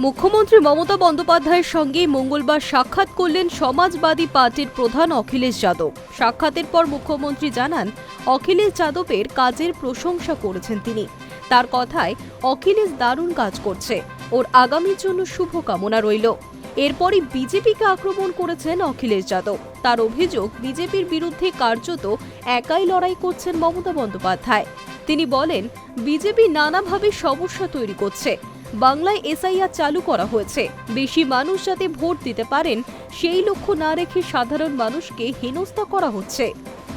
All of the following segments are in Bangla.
মুখ্যমন্ত্রী মমতা বন্দ্যোপাধ্যায়ের সঙ্গে মঙ্গলবার সাক্ষাৎ করলেন সমাজবাদী পার্টির প্রধান অখিলেশ যাদব। সাক্ষাতের পর মুখ্যমন্ত্রী জানান, অখিলেশ যাদবের কাজের প্রশংসা করেছেন তিনি। তার কথায়, অখিলেশ দারুণ কাজ করছে। ওর আগামীর জন্য শুভকামনা রইল। এরপরই বিজেপিকে আক্রমণ করেছেন অখিলেশ যাদব। তার অভিযোগ, বিজেপির বিরুদ্ধে কার্যত একাই লড়াই করছেন মমতা বন্দ্যোপাধ্যায়। তিনি বলেন, বিজেপি নানাভাবে সমস্যা তৈরি করছে। বাংলায় এসআইআর চালু করা হয়েছে। বেশি মানুষ যাতে ভোট দিতে পারেন, সেই লক্ষ্য না রেখে সাধারণ মানুষকে হেনস্থা করা হচ্ছে।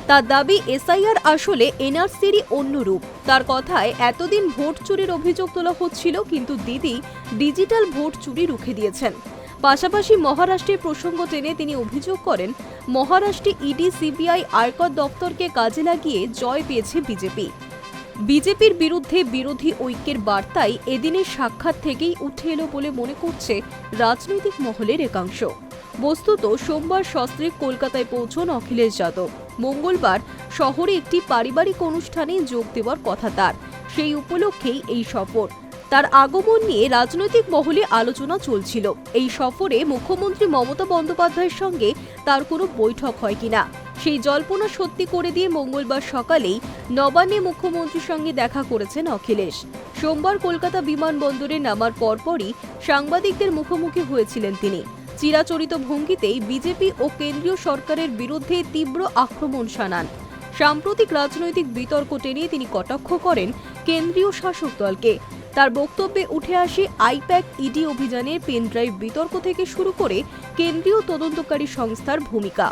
তার দাবি, এসআইআর আসলে এনআরসিরই অন্য রূপ। তার কথায়, এতদিন ভোট চুরির অভিযোগ তোলা হচ্ছিল, কিন্তু দিদি ডিজিটাল ভোট চুরি রুখে দিয়েছেন। পাশাপাশি মহারাষ্ট্রের প্রসঙ্গ টেনে তিনি অভিযোগ করেন, মহারাষ্ট্রে ইডি, সিবিআই, আয়কর দপ্তরকে কাজে লাগিয়ে জয় পেয়েছে বিজেপি। বিজেপির বিরুদ্ধে বিরোধী ঐক্যের বার্তাই এদিনের সাক্ষাৎ থেকেই উঠে এলো বলে মনে করছে রাজনৈতিক মহলের একাংশ। বস্তুত সোমবার সস্ত্রীক কলকাতায় পৌঁছন অখিলেশ যাদব। মঙ্গলবার শহরে একটি পারিবারিক অনুষ্ঠানে যোগ দেওয়ার কথা তার। সেই উপলক্ষেই এই সফর। তার আগমন নিয়ে রাজনৈতিক মহলে আলোচনা চলছিল। এই সফরে মুখ্যমন্ত্রী মমতা বন্দ্যোপাধ্যায়ের সঙ্গে তার কোনো বৈঠক হয় কিনা। সেই জল্পনা সত্যি করে দিয়ে মঙ্গলবার সকালেই নবান্নে মুখ্যমন্ত্রীর সঙ্গে দেখা করেছেন অখিলেশ। সোমবার কলকাতা বিমানবন্দরে নামার পরপরই সাংবাদিকদের মুখোমুখি হয়েছিলেন তিনি। চিরাচরিত ভঙ্গিতেই বিজেপি ও কেন্দ্রীয় সরকারের বিরুদ্ধে তীব্র আক্রমণ শানান। সাম্প্রতিক রাজনৈতিক বিতর্ক টেনে তিনি কটাক্ষ করেন কেন্দ্রীয় শাসক দলকে। তার বক্তব্যে উঠে আসে আইপ্যাক ইডি অভিযানের পেনড্রাইভ বিতর্ক থেকে শুরু করে কেন্দ্রীয় তদন্তকারী সংস্থার ভূমিকা।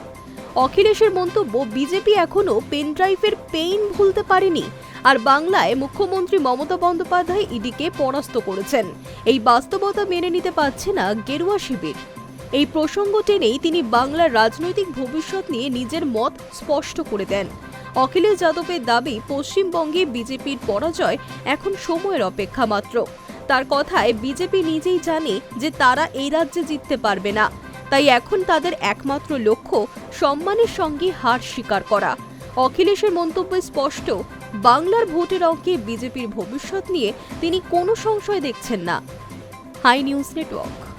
অখিলেশের মন্তব্য বিজেপি এখনও পেনড্রাইভের পেইন ভুলতে পারেনি। আর বাংলায় মুখ্যমন্ত্রী মমতা বন্দ্যোপাধ্যায় ইডিকে পরাস্ত করেছেন। এই বাস্তবতা মেনে নিতে পারছে না গেরুয়া শিবির। এই প্রসঙ্গ টেনেই তিনি বাংলার রাজনৈতিক ভবিষ্যৎ নিয়ে নিজের মত স্পষ্ট করে দেন। অখিলেশ যাদবের দাবি, পশ্চিমবঙ্গে বিজেপির পরাজয় এখন সময়ের অপেক্ষা মাত্র। তার কথায় বিজেপি নিজেই জানে যে তারা এই রাজ্যে জিততে পারবে না। তাই এখন তাদের একমাত্র লক্ষ্য সম্মানের সঙ্গে হার স্বীকার করা। অখিলেশের মন্তব্য স্পষ্ট, বাংলার ভোটের অঙ্কে বিজেপির ভবিষ্যৎ নিয়ে তিনি কোনো সংশয় দেখছেন না। Hi news network.